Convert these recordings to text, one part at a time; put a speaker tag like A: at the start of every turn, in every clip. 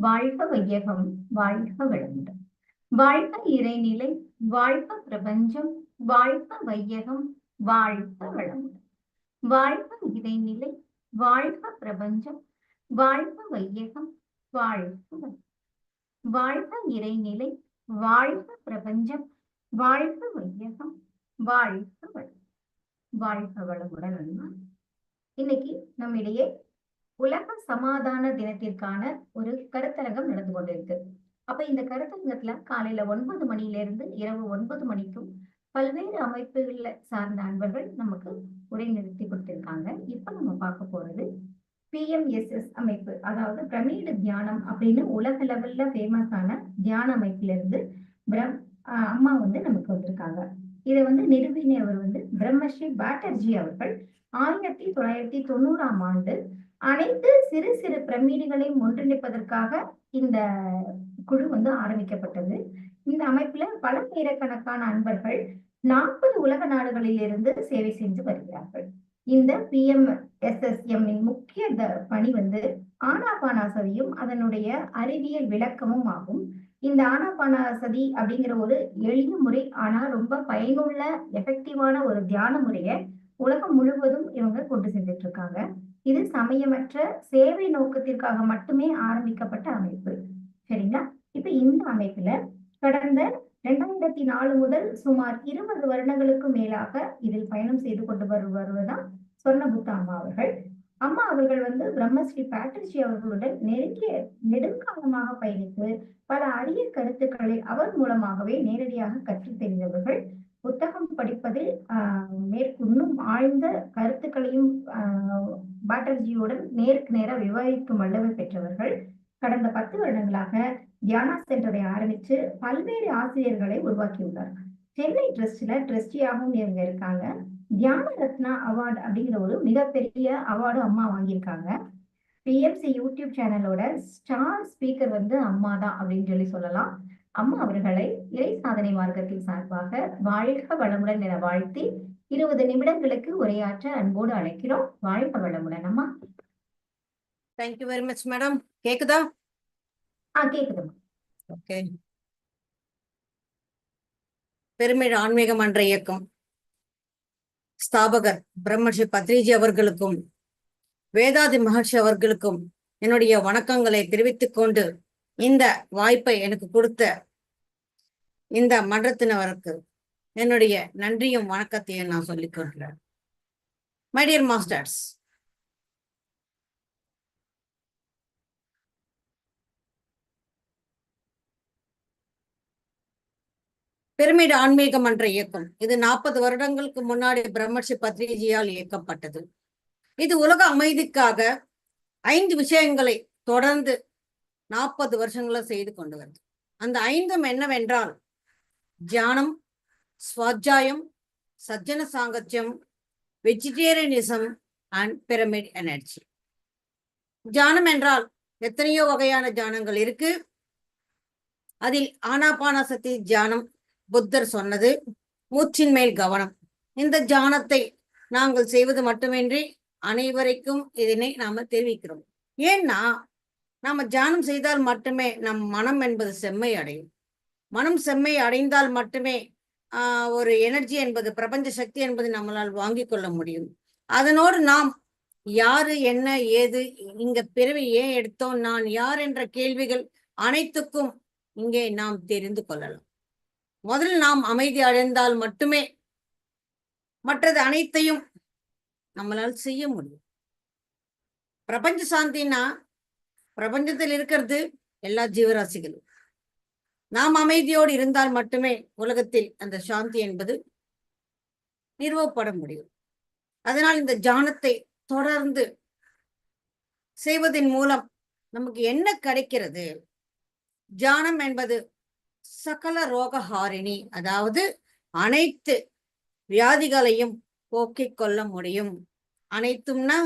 A: வாழ்க வையகம் வாழ்க வளமுடன். வாழ்க இறைநிலை வாழ்க பிரபஞ்சம் வாழ்க வையகம் வாழ்க வளமுடன். வாழ்க இறைநிலை வாழ்க பிரபஞ்சம் வாழ்க வையகம் வாழ்க வாழ்க இறைநிலை வாழ்க பிரபஞ்சம் வாழ்க வையகம் வாழ்க வளம் வாழ்க வளமுடன் இன்னைக்கு நம்மிடையே உலக சமாதான தினத்திற்கான ஒரு கருத்தரங்கம் நடந்து கொண்டிருக்கு. அப்ப இந்த கருத்தரங்கத்துல காலையில ஒன்பது மணியில இருந்து இரவு ஒன்பது மணிக்கும் பல்வேறு அமைப்புகள்ல சார்ந்த அன்பர்கள் நமக்கு உரை நிறுத்தி கொடுத்திருக்காங்க. இப்ப நம்ம பார்க்க போறது பிஎம்எஸ்எஸ் அமைப்பு அதாவது பிரமிடு தியானம் அப்படின்னு உலக லெவல்ல ஃபேமஸான தியான அமைப்புல இருந்து பிரம் அம்மா வந்து நமக்கு வந்திருக்காங்க. இதை வந்து நிறுவினவர் வந்து பிரம்மஸ்ரீ பாட்டர்ஜி அவர்கள் ஆயிரத்தி தொள்ளாயிரத்தி தொண்ணூறாம் ஆண்டு அனைத்து சிறு சிறு பிரமிடுகளையும் ஒன்றிணைப்பதற்காக இந்த குழு வந்து ஆரம்பிக்கப்பட்டது. இந்த அமைப்புல பல்லாயிரக்கணக்கான அன்பர்கள் நாற்பது உலக நாடுகளில் இருந்து சேவை செஞ்சு வருகிறார்கள். இந்த பிஎம்எஸ்எஸ்எம் முக்கிய த- பணி வந்து ஆனாபானாசதியும் அதனுடைய அறிவியல் விளக்கமும் ஆகும். இந்த ஆனாபானாசதி அப்படிங்கிற ஒரு எளிய முறை ஆனா ரொம்ப பயனுள்ள எஃபெக்டிவான ஒரு தியான முறையை உலகம் முழுவதும் இவங்க கொண்டு செஞ்சுட்டு இருக்காங்க. இது சமயமற்ற சேவை நோக்கத்திற்காக மட்டுமே ஆரம்பிக்கப்பட்ட அமைப்பு. சரிங்களா? இப்ப இந்த அமைப்புல கடந்த இரண்டாயிரத்தி நாலு முதல் சுமார் இருபது வருடங்களுக்கு மேலாக இதில் பயணம் செய்து கொண்டு வரு வருவதுதான் சொர்ணபுத்த அம்மா அவர்கள். அம்மா அவர்கள் வந்து பிரம்மஸ்ரீ பேட்டர்ஜி அவர்களுடன் நெருங்கிய நெடுங்காலமாக பயணித்து பல அரிய கருத்துக்களை அவர் மூலமாகவே நேரடியாக கற்றுத் தெரிந்தவர்கள். புத்தகம் படிப்பதில் ஆஹ் மேற்கு ஆழ்ந்த கருத்துக்களையும் ஆஹ் பாட்டர்ஜியுடன் நேருக்கு நேராக விவாதிக்கும் வல்லமை பெற்றவர்கள் கடந்த பத்து வருடங்களாக தியானா சென்றதை ஆரம்பித்து பல்வேறு ஆசிரியர்களை உருவாக்கியுள்ளார். சென்னை ட்ரஸ்ட்ல ட்ரஸ்டியாகவும் இவங்க இருக்காங்க. தியான ரத்னா அவார்டு அப்படிங்கிற ஒரு மிகப்பெரிய அவார்டு அம்மா வாங்கியிருக்காங்க. பிஎம்சி யூடியூப் சேனலோட ஸ்டார் ஸ்பீக்கர் வந்து அம்மா தான் அப்படின்னு சொல்லி சொல்லலாம். அம்மா அவர்களை இறை சாதனை மார்க்கத்தின் சார்பாக வாழ்க வளமுடன் என வாழ்த்தி இருபது நிமிடங்களுக்கு உரையாற்ற அன்போடு அழைக்கிறோம். வாழ்க வளமுடன். அம்மா.
B: தேங்க்யூ வெரி மச் மேடம் கேக்குதா?
A: ஆ கேக்குதும்மா
B: ஓகே. பெருமிழ் ஆன்மீக மன்ற இயக்கம். ஸ்தாபகர் பிரம்மர்ஷி பத்ரிஜி அவர்களுக்கும் வேதாதி மகர்ஷி அவர்களுக்கும் என்னுடைய வணக்கங்களை தெரிவித்துக் கொண்டு இந்த வாய்ப்பை எனக்கு கொடுத்த இந்த மன்றத்தினருக்கு என்னுடைய நன்றியும் வணக்கத்தையும் நான் சொல்லிக் கொள்கிறேன். மைடியர் மாஸ்டர்ஸ் பிரமிடு ஆன்மீக மன்ற இயக்கம். இது நாற்பது வருடங்களுக்கு முன்னாடி பிரம்மர்ஷி பத்ரிஜியால் இயக்கப்பட்டது. இது உலக அமைதிக்காக ஐந்து விஷயங்களை தொடர்ந்து நாற்பது வருஷங்களா செய்து கொண்டு வருது. அந்த ஐந்தும் என்னவென்றால் தியானம் ஸ்வாத்தியாயம் சஜ்ஜன சாங்கத்தியம் வெஜிடேரியனிசம் அண்ட் பிரமிட் எனர்ஜி ஜானம் என்றால் எத்தனையோ வகையான ஜானங்கள் இருக்கு. அதில் ஆனாபானசதி தியானம் புத்தர் சொன்னது மூச்சின் மேல் கவனம். இந்த ஜானத்தை நாங்கள் செய்வது மட்டுமின்றி அனைவரைக்கும் இதனை நாம தெரிவிக்கிறோம். ஏன்னா நாம தியானம் செய்தால் மட்டுமே நம் மனம் என்பது செம்மை அடையும் மனம் செம்மை அடைந்தால் மட்டுமே ஒரு எனர்ஜி என்பது பிரபஞ்ச சக்தி என்பது நம்மளால் வாங்கிக் கொள்ள முடியும். அதனோடு நாம் யாரு என்ன ஏது இங்க பிறவி ஏன் எடுத்தோம் நான் யார் என்ற கேள்விகள் அனைத்துக்கும் இங்கே நாம் தெரிந்து கொள்ளலாம். முதல் நாம் அமைதி அடைந்தால் மட்டுமே மற்றது அனைத்தையும் நம்மளால் செய்ய முடியும். பிரபஞ்ச சாந்தினா பிரபஞ்சத்தில் இருக்கிறது எல்லா ஜீவராசிகளும். நாம் அமைதியோடு இருந்தால் மட்டுமே உலகத்தில் அந்த சாந்தி என்பது நிறுவப்பட முடியும். அதனால் இந்த ஜானத்தை தொடர்ந்து செய்வதன் மூலம் நமக்கு என்ன கிடைக்கிறது? ஜானம் என்பது சகல ரோகஹாரிணி அதாவது அனைத்து வியாதிகளையும் போக்கிக் கொள்ள முடியும். அனைத்தும்னா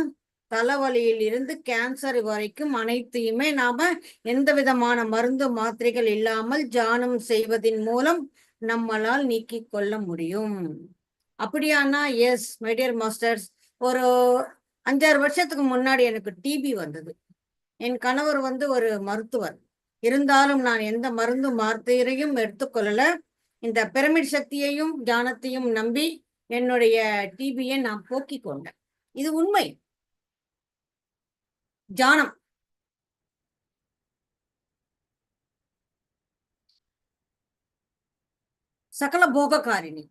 B: தலைவலியில் இருந்து கேன்சர் வரைக்கும் அனைத்தையுமே நாம எந்த விதமான மருந்து மாத்திரைகள் இல்லாமல் தியானம் செய்வதன் மூலம் நம்மளால் நீக்கிக் கொள்ள முடியும். அப்படியானா எஸ் மைடியர் மாஸ்டர்ஸ் ஒரு அஞ்சாறு வருஷத்துக்கு முன்னாடி எனக்கு டிபி வந்தது. என் கணவர் வந்து ஒரு மருத்துவர். இருந்தாலும் நான் எந்த மருந்து மாத்திரையும் எடுத்துக்கொள்ளல. இந்த பிரமிட் சக்தியையும் ஞானத்தையும் நம்பி என்னுடைய டிபியை நான் போக்கிக் கொண்டேன். இது உண்மை. ஜானம். சகல போகக்காரிணி.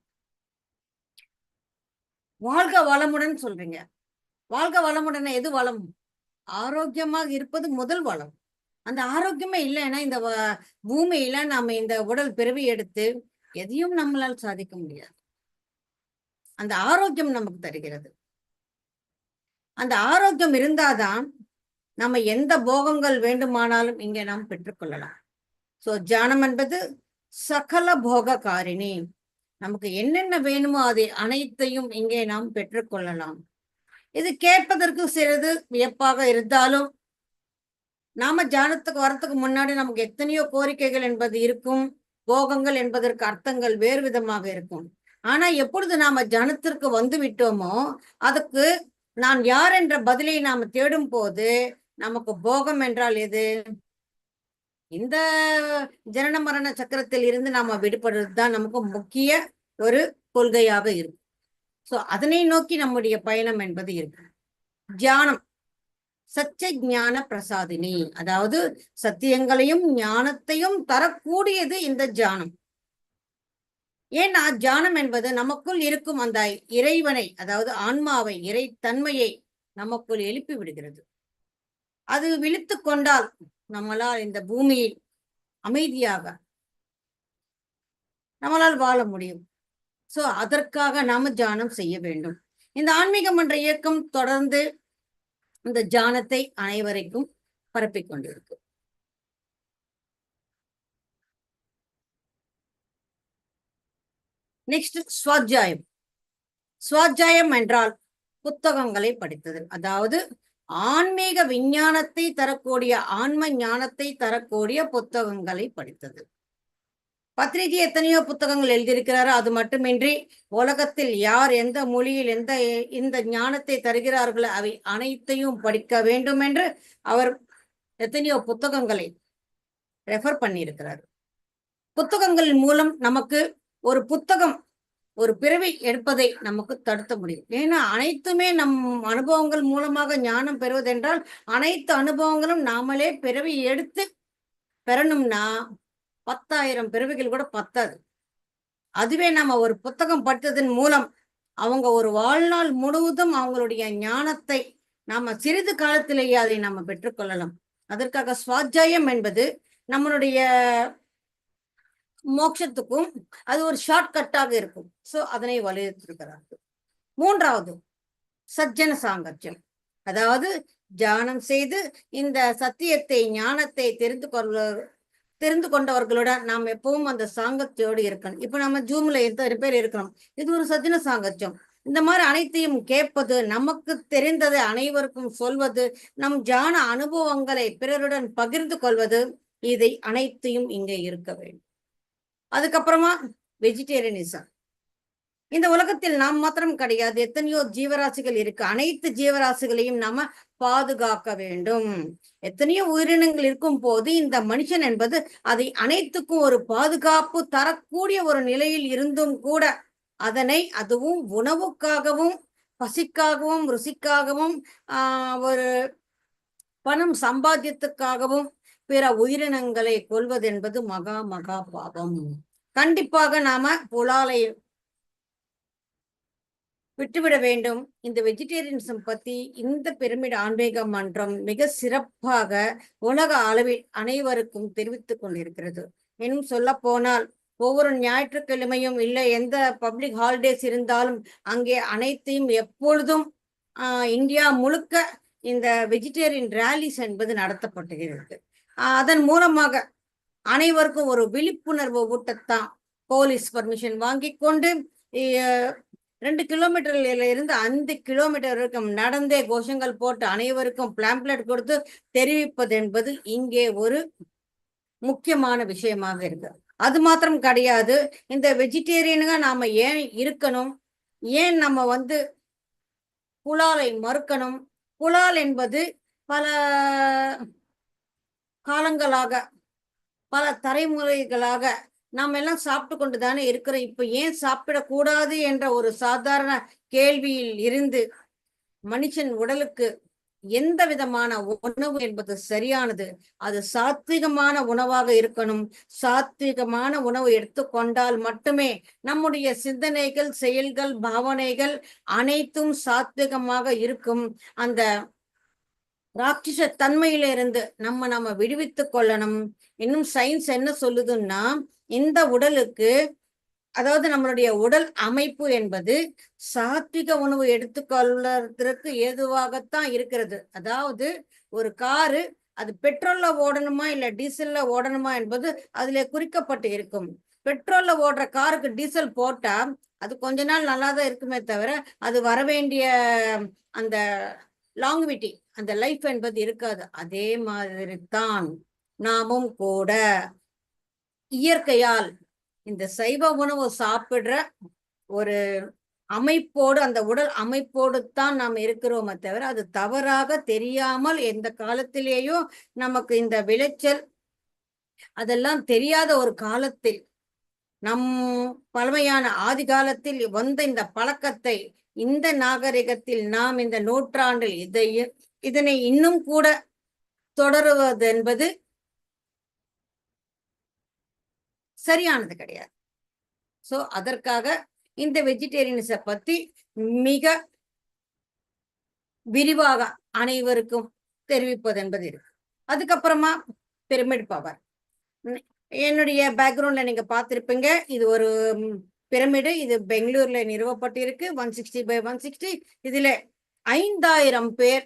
B: வாழ்க வளமுடன் சொல்றீங்க. வாழ்க வளமுடன் எது வளம்? ஆரோக்கியமாக இருப்பது முதல் வளம். அந்த ஆரோக்கியமே இல்லைன்னா இந்த வ- பூமியில நாம இந்த உடல் பிறவி எடுத்து எதையும் நம்மளால் சாதிக்க முடியாது. அந்த ஆரோக்கியம் நமக்கு தருகிறது. அந்த ஆரோக்கியம் இருந்தாதான் நம்ம எந்த போகங்கள் வேண்டுமானாலும் இங்கே நாம் பெற்றுக்கொள்ளலாம். சோ தியானம் என்பது சகல போக காரிணி நமக்கு என்னென்ன வேணுமோ அதை அனைத்தையும் இங்கே நாம் பெற்றுக்கொள்ளலாம். இது கேட்பதற்கு சிறிது வியப்பாக இருந்தாலும் நாம தியானத்துக்கு வரத்துக்கு முன்னாடி நமக்கு எத்தனையோ கோரிக்கைகள் என்பது இருக்கும் போகங்கள் என்பதற்கு அர்த்தங்கள் வேறு விதமாக இருக்கும். ஆனா எப்பொழுது நாம ஜனத்திற்கு வந்து விட்டோமோ அதுக்கு நான் யார் என்ற பதிலை நாம தேடும் போது நமக்கு போகம் என்றால் எது? இந்த ஜனன மரண சக்கரத்தில் இருந்து நாம விடுபடுறது தான் நமக்கு முக்கிய ஒரு கொள்கையாக இருக்கும் சோ அதனை நோக்கி நம்முடைய பயணம் என்பது இருக்கு. தியானம். சச்ச ஞான பிரசாதினி. அதாவது சத்தியங்களையும் ஞானத்தையும் தரக்கூடியது இந்த தியானம். ஏன்னா தியானம் என்பது நமக்குள் இருக்கும் அந்த இறைவனை அதாவது ஆன்மாவை இறைத்தன்மையை நமக்குள் எழுப்பி விடுகிறது. அது விழித்து கொண்டால் நம்மளால் இந்த பூமியில் அமைதியாக நம்மளால் வாழ முடியும். சோ அதற்காக நாம தியானம் செய்ய வேண்டும். இந்த ஆன்மீகம் என்ற இயக்கம் தொடர்ந்து இந்த தியானத்தை அனைவரைக்கும் பரப்பிக் கொண்டிருக்கு. நெக்ஸ்ட் சுவாத்தியாயம். சுவாத்தியாயம் என்றால் புத்தகங்களை படித்தது. அதாவது ஆன்மீக விஞ்ஞானத்தை தரக்கூடிய ஆன்ம ஞானத்தை தரக்கூடிய புத்தகங்களை படித்தது. பத்திரிகை எத்தனையோ புத்தகங்கள் எழுதியிருக்கிறாரோ அது மட்டுமின்றி உலகத்தில் யார் எந்த மொழியில் எந்த இந்த ஞானத்தை தருகிறார்களோ அவை அனைத்தையும் படிக்க வேண்டும் என்று அவர் எத்தனையோ புத்தகங்களை ரெஃபர் பண்ணியிருக்கிறார். புத்தகங்களின் மூலம் நமக்கு ஒரு புத்தகம் ஒரு பிறவி எடுப்பதை நமக்கு தடுத்த முடியும். ஏன்னா அனைத்துமே நம் அனுபவங்கள் மூலமாக ஞானம் பெறுவதென்றால் அனைத்து அனுபவங்களும் நாமளே பிறவி எடுத்து பெறணும்னா பத்தாயிரம் பிறவிகள் கூட பத்தாது. அதுவே நம்ம ஒரு புத்தகம் படித்ததன் மூலம் அவங்க ஒரு வாழ்நாள் முழுவதும் அவங்களுடைய ஞானத்தை நாம சிறிது காலத்திலேயே அதை நம்ம பெற்றுக்கொள்ளலாம். அதற்காக சுவாத்தியாயம் என்பது நம்மளுடைய மோட்சத்துக்கும் அது ஒரு ஷார்ட்கட்டாக இருக்கும். சோ அதனை வலியுறுத்திருக்கிறார்கள் மூன்றாவது சஜ்ஜன சாங்கத்தியம். அதாவது தியானம் செய்து இந்த சத்தியத்தை ஞானத்தை தெரிந்து கொள்ள தெரிந்து கொண்டவர்களுடன் நாம் எப்பவும் அந்த சாங்கத்தியோடு இருக்கணும். இப்ப நம்ம ஜூம்ல எத்தனை பேர் இருக்கிறோம். இது ஒரு சஜ்ஜன சாங்கத்தியம். இந்த மாதிரி அனைத்தையும் கேட்பது நமக்கு தெரிந்ததை அனைவருக்கும் சொல்வது நம் ஜான அனுபவங்களை பிறருடன் பகிர்ந்து கொள்வது இதை அனைத்தையும் இங்கே இருக்க வேண்டும். அதுக்கப்புறமா வெஜிடேரியனிசம் இந்த உலகத்தில் நாம் மாத்திரம் கிடையாது. எத்தனையோ ஜீவராசிகள் இருக்கு. அனைத்து ஜீவராசிகளையும் நாம பாதுகாக்க வேண்டும். எத்தனையோ உயிரினங்கள் இருக்கும் போது இந்த மனுஷன் என்பது அதை அனைத்துக்கும் ஒரு பாதுகாப்பு தரக்கூடிய ஒரு நிலையில் இருந்தும் கூட அதனை அதுவும் உணவுக்காகவும் பசிக்காகவும் ருசிக்காகவும் ஆஹ் ஒரு பணம் சம்பாத்தியத்துக்காகவும் பிற உயிரினங்களை கொள்வதென்பது மகா மகா பாவம். கண்டிப்பாக நாம புலாலை விட்டுவிட வேண்டும். இந்த வெஜிடேரியனிசம் பத்தி இந்த பிரமிட் ஆன்மீக மன்றம் மிக சிறப்பாக உலக அளவில் அனைவருக்கும் தெரிவித்துக் கொண்டிருக்கிறது. இன்னும் சொல்ல போனால் ஒவ்வொரு ஞாயிற்றுக்கிழமையும் இல்லை எந்த பப்ளிக் ஹாலிடேஸ் இருந்தாலும் அங்கே அனைத்தையும் எப்பொழுதும் ஆஹ் இந்தியா முழுக்க இந்த வெஜிடேரியன் ரேலிஸ் என்பது நடத்தப்பட்டுகிறது அதன் மூலமாக அனைவருக்கும் ஒரு விழிப்புணர்வு ஊட்டத்தான் போலீஸ் பர்மிஷன் வாங்கி கொண்டு ரெண்டு கிலோமீட்டர்ல இருந்து அஞ்சு கிலோமீட்டர் வரைக்கும் நடந்தே கோஷங்கள் போட்டு அனைவருக்கும் பிளாம்ப்ளெட் கொடுத்து தெரிவிப்பது என்பது இங்கே ஒரு முக்கியமான விஷயமாக இருக்கு அது மாத்திரம் கிடையாது இந்த வெஜிடேரியனுங்க நாம ஏன் இருக்கணும்? ஏன் நம்ம வந்து புலாலை மறுக்கணும்? புலால் என்பது பல காலங்களாக பல தலைமுறைகளாக நாம் எல்லாம் சாப்பிட்டு கொண்டு தானே இருக்கிறோம். இப்ப ஏன் சாப்பிடக்கூடாது என்ற ஒரு சாதாரண கேள்வியில் இருந்து மனுஷன் உடலுக்கு எந்த விதமான உணவு என்பது சரியானது? அது சாத்விகமான உணவாக இருக்கணும். சாத்விகமான உணவு எடுத்துக்கொண்டால் மட்டுமே நம்முடைய சிந்தனைகள் செயல்கள் பாவனைகள் அனைத்தும் சாத்விகமாக இருக்கும். அந்த ராட்சச தன்மையிலிருந்து நம்ம நம்ம விடுவித்துக் கொள்ளணும். இன்னும் சயின்ஸ் என்ன சொல்லுதுன்னா இந்த உடலுக்கு அதாவது நம்மளுடைய உடல் அமைப்பு என்பது சாத்விக உணவு எடுத்துக்கொள்வதற்கு ஏதுவாகத்தான் இருக்கிறது. அதாவது ஒரு காரு அது பெட்ரோல்ல ஓடணுமா இல்ல டீசல்ல ஓடணுமா என்பது அதுல குறிக்கப்பட்டு இருக்கும். பெட்ரோல்ல ஓடுற காருக்கு டீசல் போட்டா அது கொஞ்ச நாள் நல்லா தான் இருக்குமே தவிர அது வர வேண்டிய அந்த லாங்குவிட்டி அந்த லைஃப் என்பது இருக்காது. அதே மாதிரி தான் நாமும் கூட இயற்கையால் இந்த சைவ உணவு சாப்பிடுற ஒரு அமைப்போடு அந்த உடல் அமைப்போடு தான் நாம் இருக்கிறோமே தவிர அது தவறாக தெரியாமல் எந்த காலத்திலேயும் நமக்கு இந்த விளைச்சல் அதெல்லாம் தெரியாத ஒரு காலத்தில் நம் பழமையான ஆதி காலத்தில் வந்த இந்த பழக்கத்தை இந்த நாகரிகத்தில் நாம் இந்த நூற்றாண்டில் இதையும் இதனை இன்னும் கூட தொடருவது என்பது சரியானது கிடையாது. சோ அதற்காக இந்த வெஜிடேரியன்ஸ பத்தி மிக விரிவாக அனைவருக்கும் தெரிவிப்பது என்பது இருக்கு அதுக்கப்புறமா பிரமிட் பவர் என்னுடைய பேக்ரவுண்ட்ல நீங்க பார்த்திருப்பீங்க. இது ஒரு பிரமிடு இது பெங்களூர்ல நிறுவப்பட்டிருக்கு. One sixty by one sixty இதுல ஐந்தாயிரம் பேர்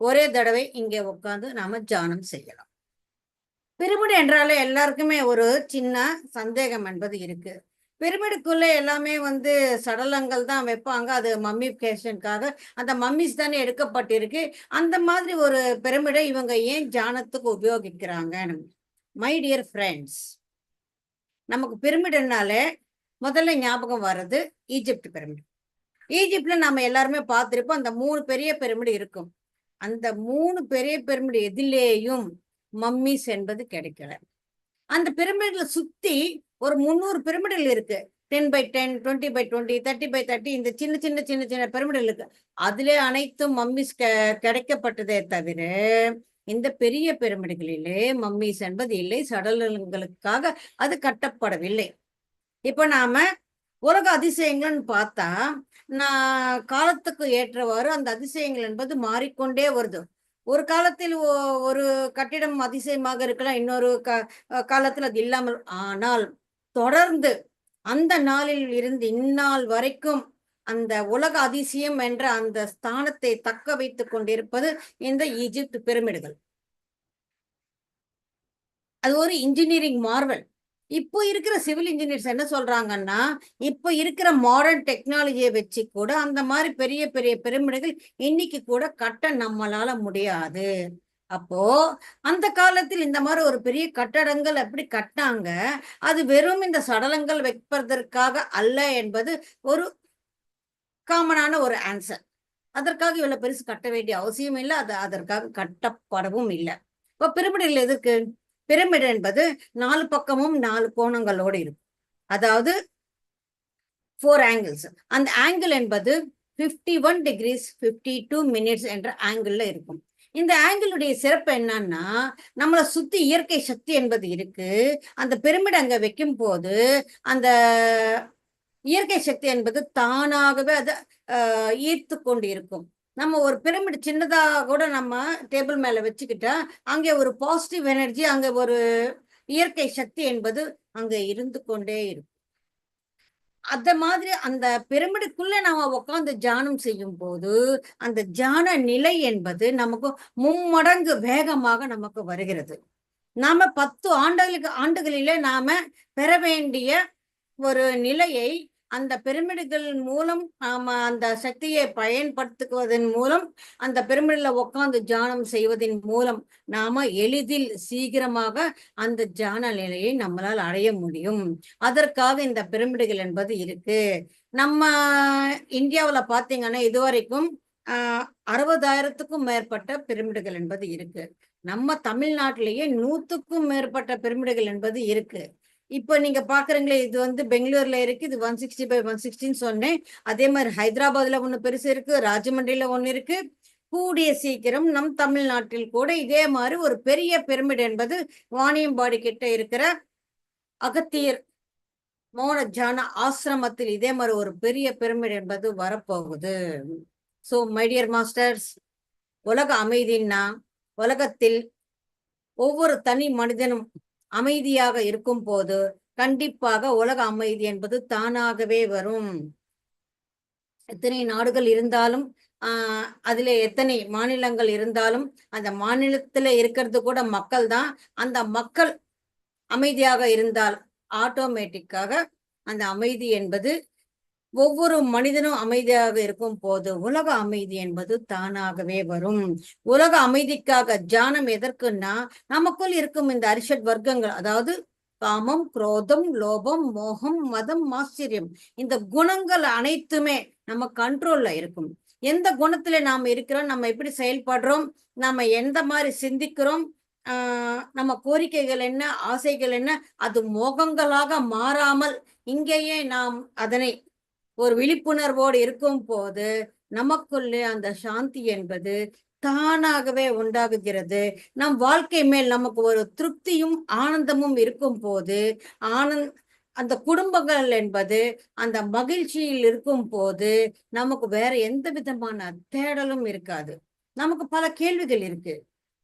B: ஒரே தடவை இங்கே உட்காந்து நாம தியானம் செய்யலாம். பிரமிடு என்றாலே எல்லாருக்குமே ஒரு சின்ன சந்தேகம் என்பது இருக்கு. பிரமிடுக்குள்ள எல்லாமே வந்து சடலங்கள் தான் வைப்பாங்க. அது மம்மி கேஷனுக்காக அந்த மம்மிஸ் தானே எடுக்கப்பட்டிருக்கு. அந்த மாதிரி ஒரு பிரமிடை இவங்க ஏன் தியானத்துக்கு உபயோகிக்கிறாங்க? மை டியர் ஃப்ரெண்ட்ஸ் நமக்கு பிரமிடுனாலே முதல்ல ஞாபகம் வர்றது ஈஜிப்ட் பிரமிடு. ஈஜிப்ட்ல நம்ம எல்லாருமே பார்த்திருப்போம் அந்த மூணு பெரிய பிரமிடு இருக்கும். அந்த மூணு பெரிய பிரமிடு எதிலேயும் மம்மிஸ் என்பது கிடைக்கல. அந்த பிரமிடுல சுத்தி ஒரு முந்நூறு பிரமிடுகள் இருக்கு. Ten by ten twenty by twenty thirty by thirty இந்த சின்ன சின்ன சின்ன சின்ன பிரமிடுகள் இருக்கு. அதிலே அனைத்தும் மம்மிஸ் கிடைக்கப்பட்டதே தவிர இந்த பெரிய பிரமிடுகளிலே மம்மிஸ் என்பது இல்லை. சடலங்களுக்காக அது கட்டப்படவில்லை. இப்ப நாம உலக அதிசயங்கள்னு பார்த்தா நான் காலத்துக்கு ஏற்றவாறு அந்த அதிசயங்கள் என்பது மாறிக்கொண்டே வருது. ஒரு காலத்தில் ஒரு கட்டிடம் அதிசயமாக இருக்கலாம் இன்னொரு க காலத்தில் அது இல்லாமல். ஆனால் தொடர்ந்து அந்த நாளில் இருந்து இந்நாள் வரைக்கும் அந்த உலக அதிசயம் என்ற அந்த ஸ்தானத்தை தக்க வைத்துக் கொண்டிருப்பது இந்த ஈஜிப்த் பிரமிடுகள். அது ஒரு இன்ஜினியரிங் மார்வல். இப்போ இருக்கிற சிவில் இன்ஜினியர்ஸ் என்ன சொல்றாங்கன்னா இப்போ இருக்கிற மாடர்ன் டெக்னாலஜியை வச்சு கூட அந்த மாதிரி பெரிய பெரிய பிரமிடுகள் இன்னைக்கு கூட கட்ட நம்மளால முடியாது. அப்போ அந்த காலத்தில் இந்த மாதிரி ஒரு பெரிய கட்டடங்கள் எப்படி கட்டாங்க அது வெறும் இந்த சடலங்கள் வைப்பதற்காக அல்ல என்பது ஒரு காமனான ஒரு ஆன்சர் அதற்காக இவ்வளவு பெருசு கட்ட வேண்டிய அவசியம் இல்லை அது அதற்காக கட்டப்படவும் இல்லை. இப்போ பிரமிடுகள் எதுக்கு பிரமிடு என்பது நாலு பக்கமும் நாலு கோணங்களோடு இருக்கும். அதாவது ஃபோர் ஆங்கிள்ஸ் அந்த ஆங்கிள் என்பது fifty one degrees fifty two minutes என்ற ஆங்கிள் இருக்கும். இந்த ஆங்கிளுடைய சிறப்பு என்னன்னா நம்மளை சுத்தி இயற்கை சக்தி என்பது இருக்கு. அந்த பிரமிடு அங்க வைக்கும் போது அந்த இயற்கை சக்தி என்பது தானாகவே அதை ஈர்த்து கொண்டு இருக்கும் நம்ம ஒரு பிரமிடு சின்னதாக கூட நம்ம டேபிள் மேலே வச்சுக்கிட்டா அங்கே ஒரு பாசிட்டிவ் எனர்ஜி அங்கே ஒரு இயற்கை சக்தி என்பது அங்கே இருந்து கொண்டே இருக்கும். அந்த மாதிரி அந்த பிரமிடுக்குள்ள நாம உட்காந்து தியானம் செய்யும் போது அந்த தியான நிலை என்பது நமக்கு மும்மடங்கு வேகமாக நமக்கு வருகிறது. நாம பத்து ஆண்டுகளுக்கு ஆண்டுகளில நாம பெற வேண்டிய ஒரு நிலையை அந்த பிரமிடுகள் மூலம் நாம அந்த சக்தியை பயன்படுத்துவதன் மூலம் அந்த பிரமிடில் உட்கார்ந்து தியானம் செய்வதன் மூலம் நாம எளிதில் சீக்கிரமாக அந்த தியான நிலையை நம்மளால் அடைய முடியும். அதற்காக இந்த பிரமிடுகள் என்பது இருக்கு. நம்ம இந்தியாவுல பாத்தீங்கன்னா இதுவரைக்கும் ஆஹ் அறுபதாயிரத்துக்கும் மேற்பட்ட பிரமிடுகள் என்பது இருக்கு. நம்ம தமிழ்நாட்டிலேயே நூத்துக்கும் மேற்பட்ட பிரமிடுகள் என்பது இருக்கு. இப்போ நீங்க பாக்குறீங்களே இது வந்து பெங்களூர்ல இருக்கு இது ஒன் சிக்ஸ்டி பை ஒன் சிக்ஸ்டின்னு சொன்னேன். அதே மாதிரி ஹைதராபாத்ல ஒன்று பெருசு இருக்கு ராஜமண்டியில ஒன்று இருக்கு. கூடிய சீக்கிரம் நம் தமிழ்நாட்டில் கூட இதே மாதிரி ஒரு பெரிய பிரமிட் என்பது வாணியம்பாடி கிட்ட இருக்கிற அகத்தியர் மோன ஜான ஆசிரமத்தில் இதே மாதிரி ஒரு பெரிய பிரமிட் என்பது வரப்போகுது. ஸோ மைடியர் மாஸ்டர்ஸ் உலக அமைதின்னா உலகத்தில் ஒவ்வொரு தனி மனிதனும் அமைதியாக இருக்கும் போது கண்டிப்பாக உலக அமைதி என்பது தானாகவே வரும். எத்தனை நாடுகள் இருந்தாலும் ஆஹ் அதுல எத்தனை மாநிலங்கள் இருந்தாலும் அந்த மாநிலத்துல இருக்கிறது கூட மக்கள் தான். அந்த மக்கள் அமைதியாக இருந்தால் ஆட்டோமேட்டிக்காக அந்த அமைதி என்பது ஒவ்வொரு மனிதனும் அமைதியாக இருக்கும் போது உலக அமைதி என்பது தானாகவே வரும். உலக அமைதிக்காக தியானம் எதற்குன்னா நமக்குள் இருக்கும் இந்த அரிஷட் வர்க்கங்கள் அதாவது காமம் குரோதம் லோபம் மோகம் மதம் ஆச்சரியம் இந்த குணங்கள் அனைத்துமே நம்ம கண்ட்ரோல்ல இருக்கும். எந்த குணத்துல நாம் இருக்கிறோம் நம்ம எப்படி செயல்படுறோம் நம்ம எந்த மாதிரி சிந்திக்கிறோம் ஆஹ் நம்ம கோரிக்கைகள் என்ன ஆசைகள் என்ன அது மோகங்களாக மாறாமல் இங்கேயே நாம் அதனை ஒரு விழிப்புணர்வோடு இருக்கும் போது நமக்குள்ளே அந்த சாந்தி என்பது தானாகவே உண்டாகுகிறது. நம் வாழ்க்கை மேல் நமக்கு ஒரு திருப்தியும் ஆனந்தமும் இருக்கும் போது ஆனந்த் அந்த குடும்பங்கள் என்பது அந்த மகிழ்ச்சியில் இருக்கும் போது நமக்கு வேற எந்த விதமான தேடலும் இருக்காது. நமக்கு பல கேள்விகள் இருக்கு.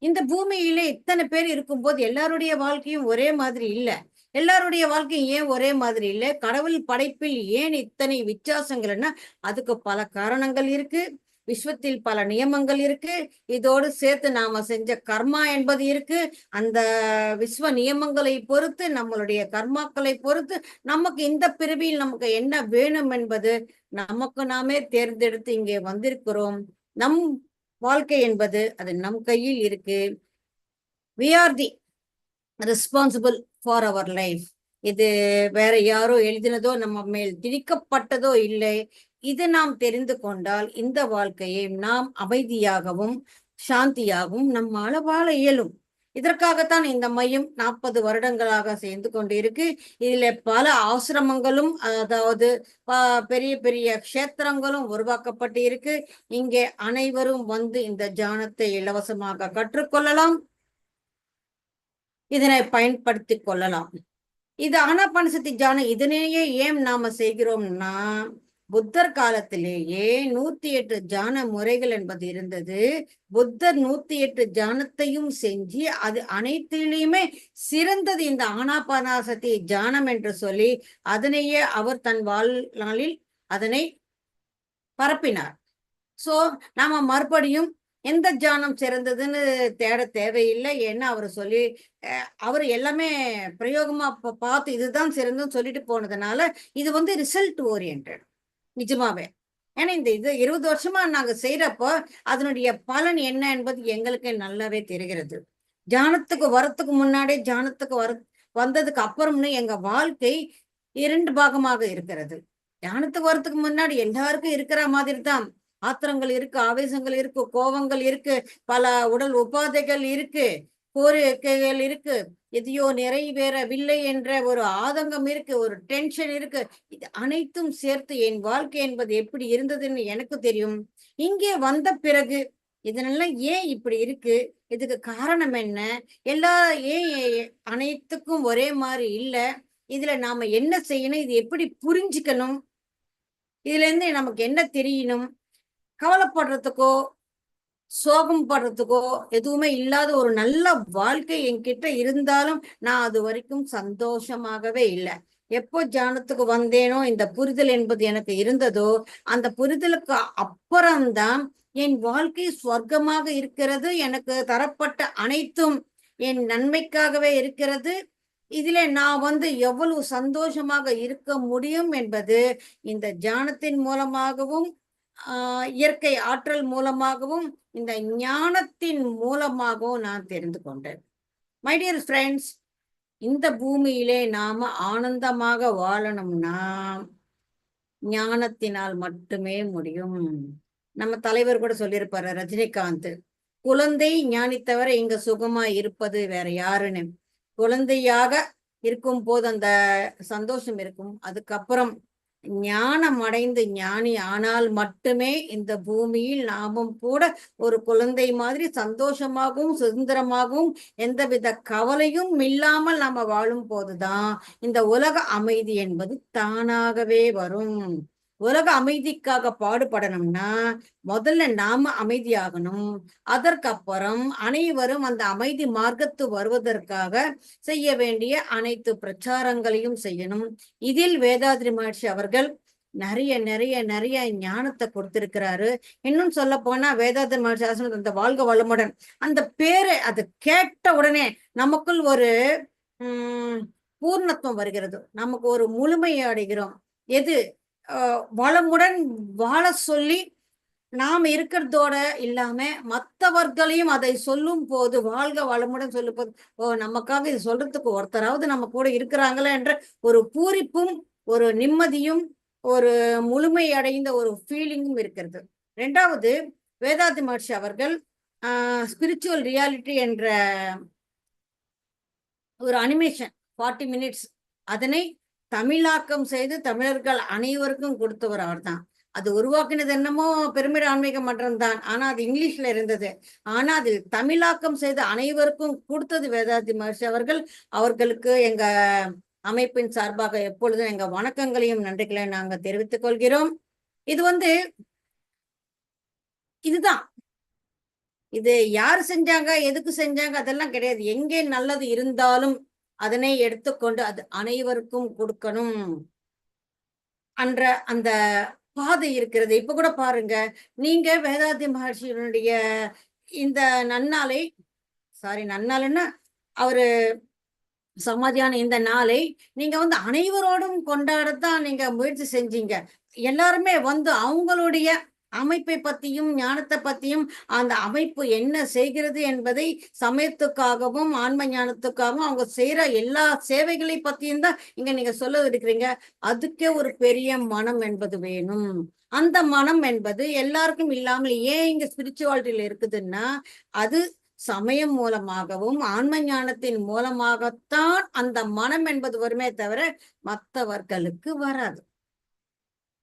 B: இந்த பூமியில இத்தனை பேர் இருக்கும்போது எல்லாருடைய வாழ்க்கையும் ஒரே மாதிரி இல்ல. எல்லாருடைய வாழ்க்கையும் ஏன் ஒரே மாதிரி இல்லை? கடவுள் படைப்பில் ஏன் இத்தனை வித்தியாசங்கள்னா அதுக்கு பல காரணங்கள் இருக்கு. விஸ்வத்தில் பல நியமங்கள் இருக்கு. இதோடு சேர்த்து நாம செஞ்ச கர்மா என்பது இருக்கு. அந்த விஸ்வ நியமங்களை பொறுத்து நம்மளுடைய கர்மாக்களை பொறுத்து நமக்கு இந்த பிறவியில் நமக்கு என்ன வேணும் என்பது நமக்கு நாமே தேர்ந்தெடுத்து இங்கே வந்திருக்கிறோம். நம் வாழ்க்கை என்பது அது நம் கையில் இருக்கு. We are the responsible for our life இது வேற யாரோ எழுதினதோ நம்ம மேல் திணிக்கப்பட்டதோ இல்லை. இது நாம் தெரிந்து கொண்டால் இந்த வாழ்க்கையை நாம் அமைதியாகவும் சாந்தியாகவும் நம்மால வாழ இயலும். இதற்காகத்தான் இந்த மையம் நாற்பது வருடங்களாக சேர்ந்து கொண்டு இருக்கு இதுல பல ஆசிரமங்களும் அதாவது பெரிய பெரிய க்ஷேத்திரங்களும் உருவாக்கப்பட்டு இருக்கு இங்கே அனைவரும் வந்து இந்த ஜானத்தை இலவசமாக கற்றுக்கொள்ளலாம். இதனை பயன்படுத்தி கொள்ளலாம். இது ஆனாபானசக்தி ஜானம் இதனையே ஏன் நாம செய்கிறோம்னா புத்தர் காலத்திலேயே நூத்தி எட்டு ஜான முறைகள் என்பது இருந்தது. புத்தர் நூத்தி எட்டு ஜானத்தையும் செஞ்சு அது அனைத்திலையுமே சிறந்தது இந்த ஆனாபானாசக்தி ஜானம் என்று சொல்லி அதனையே அவர் தன் வாழ்நாளில் அதனை பரப்பினார். சோ நாம மறுபடியும் எந்த ஜானம் சிறந்ததுன்னு தேட தேவையில்லை. ஏன்னா அவர் சொல்லி அவர் எல்லாமே பிரயோகமா பார்த்து இதுதான் சிறந்ததுன்னு சொல்லிட்டு போனதுனால இது வந்து ரிசல்ட் ஓரியன்ட் நிஜமாவே. ஏன்னா இந்த இது இருபது வருஷமா நாங்க செய்யறப்போ அதனுடைய பலன் என்ன என்பது எங்களுக்கு நல்லாவே தெரிகிறது. ஜானத்துக்கு வரத்துக்கு முன்னாடி ஜானத்துக்கு வர வந்ததுக்கு அப்புறம்னு எங்க வாழ்க்கை இரண்டு பாகமாக இருக்கிறது. தியானத்துக்கு வரத்துக்கு முன்னாடி எல்லாருக்கும் இருக்கிற மாதிரி தான் ஆத்திரங்கள் இருக்கு ஆவேசங்கள் இருக்கு கோபங்கள் இருக்கு பல உடல் உபாதைகள் இருக்கு கோரிக்கைகள் இருக்கு. எதையோ நிறைவேறவில்லை என்ற ஒரு ஆதங்கம் இருக்கு ஒரு டென்ஷன் இருக்கு. இது அனைத்தும் சேர்த்து என் வாழ்க்கை என்பது எப்படி இருந்ததுன்னு எனக்கு தெரியும். இங்கே வந்த பிறகு இதனெல்லாம் ஏன் இப்படி இருக்கு? இதுக்கு காரணம் என்ன? எல்லா ஏன் அனைத்துக்கும் ஒரே மாதிரி இல்லை? இதுல நாம என்ன செய்யணும்? இது எப்படி புரிஞ்சுக்கணும்? இதுல இருந்து நமக்கு என்ன தெரியணும்? கவலைப்படுறதுக்கோ சோகம் படுறதுக்கோ எதுவுமே இல்லாத ஒரு நல்ல வாழ்க்கை என்கிட்ட இருந்தாலும் நான் அது வரைக்கும் சந்தோஷமாகவே இல்லை. எப்போ ஜானத்துக்கு வந்தேனோ இந்த புரிதல் என்பது எனக்கு இருந்ததோ அந்த புரிதலுக்கு அப்புறம்தான் என் வாழ்க்கை சொர்க்கமாக இருக்கிறது எனக்கு தரப்பட்ட அனைத்தும் என் நன்மைக்காகவே இருக்கிறது. இதுல நான் வந்து எவ்வளவு சந்தோஷமாக இருக்க முடியும் என்பது இந்த ஜானத்தின் மூலமாகவும் இயற்கை ஆற்றல் மூலமாகவும் இந்த ஞானத்தின் மூலமாகவும் நான் தெரிந்து கொண்டேன். மை டியர் ஃப்ரெண்ட்ஸ் இந்த பூமியிலே நாம ஆனந்தமாக வாழணும்னா ஞானத்தினால் மட்டுமே முடியும். நம்ம தலைவர் கூட சொல்லியிருப்பாரு ரஜினிகாந்த் குழந்தை ஞானித்தவரை இங்க சுகமா இருப்பது வேற யாருன்னு. குழந்தையாக இருக்கும் போது அந்த சந்தோஷம் இருக்கும். அதுக்கப்புறம் ஞானம் அடைந்து ஞானி ஆனால் மட்டுமே இந்த பூமியில் நாமும் கூட ஒரு குழந்தை மாதிரி சந்தோஷமாகவும் சுதந்திரமாகவும் எந்தவித கவலையும் இல்லாமல் நாம வாழும் போதுதான் இந்த உலக அமைதி என்பது தானாகவே வரும். உலக அமைதிக்காக பாடுபடணும்னா முதல்ல நாம அமைதியாகணும். அதற்கப்புறம் அனைவரும் அந்த அமைதி மார்க்கத்து வருவதற்காக செய்ய வேண்டிய அனைத்து பிரச்சாரங்களையும் செய்யணும். இதில் வேதாத்ரி மகர்ஷி அவர்கள் நிறைய நிறைய நிறைய ஞானத்தை கொடுத்திருக்கிறாரு. இன்னும் சொல்ல போனா வேதாத்ரி மகர்ஷி ஆசிரமத்தில் அந்த வாழ்க வளமுடன் அந்த பேரை அது கேட்ட உடனே நமக்குள் ஒரு உம் பூர்ணத்துவம் வருகிறது. நமக்கு ஒரு முழுமையை அடைகிறோம். எது? வளமுடன் வாழ சொல்லி நாம் இருக்கிறதோட இல்லாம மற்றவர்களையும் அதை சொல்லும் போது வாழ்க வளமுடன் சொல்லும் போது ஓ நமக்காக இது சொல்றதுக்கு ஒருத்தராவது நம்ம கூட இருக்கிறாங்களே என்ற ஒரு பூரிப்பும் ஒரு நிம்மதியும் ஒரு முழுமை அடைந்த ஒரு ஃபீலிங்கும் இருக்கிறது. ரெண்டாவது வேதாதி மகர்ஷி அவர்கள் ஸ்பிரிச்சுவல் ரியாலிட்டி என்ற ஒரு அனிமேஷன் ஃபார்ட்டி மினிட்ஸ் அதனை தமிழாக்கம் செய்து தமிழர்கள் அனைவருக்கும் கொடுத்தவர் அவர்தான். அது உருவாக்கினது என்னமோ பெருமிட ஆன்மீக மன்றம் தான். ஆனா அது இங்கிலீஷ்ல இருந்தது. ஆனா அது தமிழாக்கம் செய்து அனைவருக்கும் கொடுத்தது வேதாதி மகர்ஷி அவர்கள். அவர்களுக்கு எங்க அமைப்பின் சார்பாக எப்பொழுதும் எங்க வணக்கங்களையும் நன்றிகளையும் நாங்க தெரிவித்துக் கொள்கிறோம். இது வந்து இதுதான். இது யார் செஞ்சாங்க எதுக்கு செஞ்சாங்க அதெல்லாம் கிடையாது. எங்கே நல்லது இருந்தாலும் அதனை எடுத்துக்கொண்டு அது அனைவருக்கும் கொடுக்கணும். அன்ற அந்த பாதை இருக்கிறது. இப்ப கூட பாருங்க நீங்க வேதாதி மகர்ஷியினுடைய இந்த நன்னாளை சாரி நன்னாளுன்னா அவரு சமாதியான இந்த நாளை நீங்க வந்து அனைவரோடும் கொண்டாடத்தான் நீங்க முயற்சி செஞ்சீங்க. எல்லாருமே வந்து அவங்களுடைய அமைப்பை பத்தியும் ஞானத்தை பத்தியும் அந்த அமைப்பு என்ன செய்கிறது என்பதை சமயத்துக்காகவும் ஆன்ம ஞானத்துக்காகவும் அவங்க செய்யற எல்லா சேவைகளை பத்தியும் தான் இங்க நீங்க சொல்ல இருக்கிறீங்க. அதுக்கே ஒரு பெரிய மனம் என்பது வேணும். அந்த மனம் என்பது எல்லாருக்கும் இல்லாமல் ஏன் இங்க ஸ்பிரிச்சுவாலிட்டியில இருக்குதுன்னா அது சமயம் மூலமாகவும் ஆன்ம ஞானத்தின் மூலமாகத்தான் அந்த மனம் என்பது வருமே தவிர மற்றவர்களுக்கு வராது.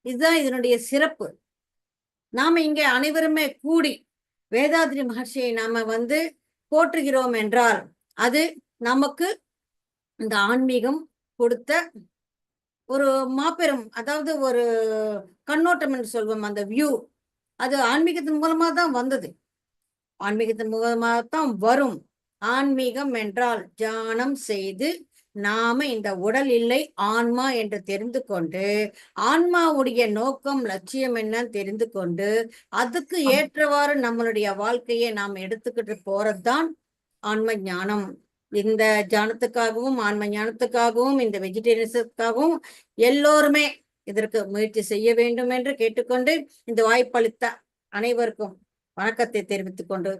B: இதுதான் இதனுடைய சிறப்பு. நாம இங்கே அனைவருமே கூடி வேதாதிரி மகர்ஷியை நாம வந்து போற்றுகிறோம் என்றால் அது நமக்கு இந்த ஆன்மீகம் கொடுத்த ஒரு மாபெரும் அதாவது ஒரு கண்ணோட்டம் என்று சொல்வோம் அந்த வியூ அது ஆன்மீகத்தின் மூலமா தான் வந்தது. ஆன்மீகத்தின் மூலமாக தான் வரும். ஆன்மீகம் என்றால் தியானம் செய்து நாம இந்த உடல் இல்லை ஆன்மா என்று தெரிந்து கொண்டு ஆன்மாவுடைய நோக்கம் லட்சியம் என்னன்னு தெரிந்து கொண்டு அதுக்கு ஏற்றவாறு நம்மளுடைய வாழ்க்கையை நாம் எடுத்துக்கிட்டு போறதுதான் ஆன்ம ஞானம். இந்த ஞானத்துக்காகவும் ஆன்ம ஞானத்துக்காகவும் இந்த வெஜிடேரியன்ஸுக்காகவும் எல்லோருமே இதற்கு முயற்சி செய்ய வேண்டும் என்று கேட்டுக்கொண்டு இந்த வாய்ப்பளித்த அனைவருக்கும் வணக்கத்தை தெரிவித்துக் கொண்டு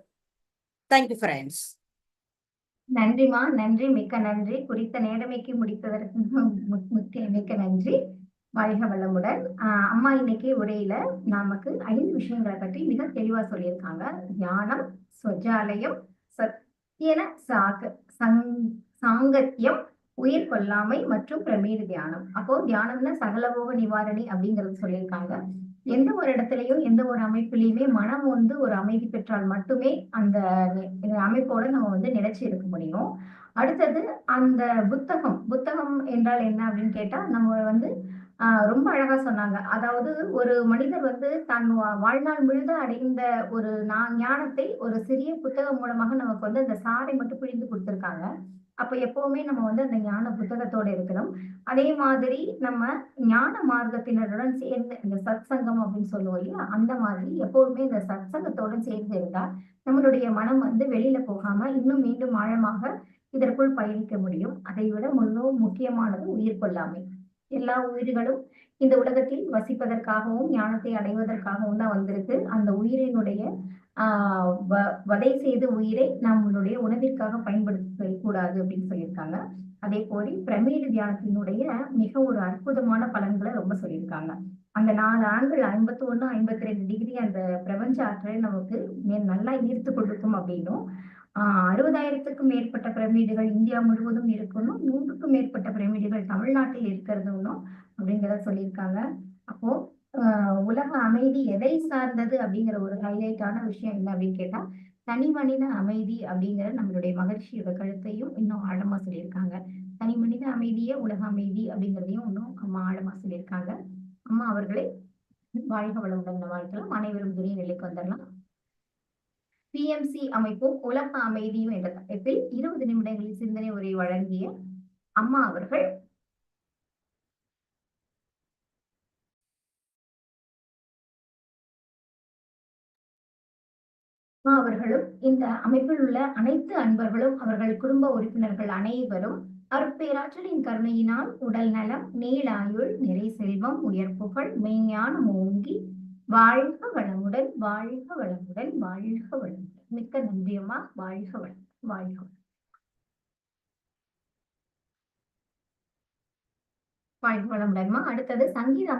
B: தேங்க்யூ ஃப்ரெண்ட்ஸ்
A: நன்றிமா நன்றி மிக்க நன்றி. குறித்த நேரமைக்கு முடித்ததற்கு மு- முக்கிய மிக்க நன்றி. வாழ்க வளமுடன். அம்மா இன்னைக்கு உரையில நமக்கு ஐந்து விஷயங்களை பற்றி மிக தெளிவா சொல்லியிருக்காங்க. தியானம் சொஜாலயம் சத்தியன சாக சங் சாங்கத்தியம் உயிர் கொல்லாமை மற்றும் பிரமீடு தியானம். அப்போ தியானம்னா சகலபோக நிவாரணி அப்படிங்கறது சொல்லியிருக்காங்க. எந்த ஒரு இடத்துலயும் எந்த ஒரு அமைப்புலயுமே மனம் வந்து ஒரு அமைதி பெற்றால் மட்டுமே அந்த அமைப்போட நம்ம வந்து நிலைச்சு இருக்க முடியும். அடுத்தது அந்த புத்தகம். புத்தகம் என்றால் என்ன அப்படின்னு கேட்டா நம்ம வந்து ஆஹ் ரொம்ப அழகா சொன்னாங்க. அதாவது ஒரு மனிதர் வந்து தன் வா- வாழ்நாள் முழுத அடைந்த ஒரு நான் ஞானத்தை ஒரு சிறிய புத்தகம் மூலமாக நமக்கு வந்து அந்த சாரை மட்டும் பிழிந்து கொடுத்திருக்காங்க. அப்ப எப்பவுமே நம்ம வந்து அந்த ஞான புத்தகத்தோட இருக்கணும். அதே மாதிரி நம்ம ஞான மார்க்கத்தினருடன் சேர்ந்து இந்த சத் சங்கம் அப்படின்னு சொல்லுவோம் இல்லையா? அந்த மாதிரி எப்பவுமே இந்த சத் சங்கத்தோட சேர்ந்து இருந்தா நம்மளுடைய மனம் வந்து வெளியில போகாம இன்னும் மீண்டும் ஆழமாக இதற்குள் பயணிக்க முடியும். அதை விட மிகவும் முக்கியமானது உயிர் கொள்ளாமை. எல்லா உயிர்களும் இந்த உலகத்தில் வசிப்பதற்காகவும் ஞானத்தை அடைவதற்காகவும் தான் வந்திருக்கு. அந்த உயிரினுடைய ஆஹ் வ- வதை செய்த உயிரை நம்மளுடைய உணவிற்காக பயன்படுத்த கூடாது அப்படின்னு சொல்லியிருக்காங்க. அதே போல பிரமீடு தியானத்தினுடைய மிக ஒரு அற்புதமான பலன்களை ரொம்ப சொல்லியிருக்காங்க. அந்த நாலு ஆண்கள் ஐம்பத்தி ஒண்ணு ஐம்பத்தி ரெண்டு டிகிரி அந்த பிரபஞ்ச ஆற்றலை நமக்கு மே- நல்லா ஈர்த்து கொடுக்கும் அப்படின்னும் அறுபதாயிரத்துக்கும் மேற்பட்ட பிரமிடுகள் இந்தியா முழுவதும் இருக்கணும். நூற்றுக்கும் மேற்பட்ட பிரமிடுகள் தமிழ்நாட்டில் இருக்கிறதுனும் அப்படிங்கிறத சொல்லியிருக்காங்க. அப்போ ஆஹ் உலக அமைதி எதை சார்ந்தது அப்படிங்கிற ஒரு ஹைலைட்டான விஷயம் என்ன அப்படின்னு கேட்டா தனி மனித அமைதி அப்படிங்கிற நம்மளுடைய மகிழ்ச்சியோட கருத்தையும் இன்னும் ஆழமா சொல்லியிருக்காங்க. தனி மனித அமைதியே உலக அமைதி அப்படிங்கிறதையும் இன்னும் அம்மா ஆழமா சொல்லியிருக்காங்க. அம்மா அவர்களை வாழ்க வளமுடன் வாழ்க்கலாம் அனைவரும் துணை நிலைக்கு வந்துடலாம் பிஎம்சி அமைப்பும் உலக அமைதியும் என்ற தலைப்பில் இருபது நிமிடங்களில் சிந்தனை உரை வழங்கிய அம்மா அவர்கள். அம்மா அவர்களும் இந்த அமைப்பில் உள்ள அனைத்து அன்பர்களும் அவர்கள் குடும்ப உறுப்பினர்கள் அனைவரும் அற்பேராற்றலின் கருணையினால் உடல் நலம் நீளாயுள் நிறை செல்வம் உயர் புகழ் மெய்ஞானம் ஓங்கி வாழ்க வளமுடன் வாழ்க வளமுடன் வாழ்க வளமுடன். மிக்க நன்றியம்மா வாழ்க வளம் வாழ்க வளம் வாழ்க வளமுடன்மா அடுத்தது சங்கீதம்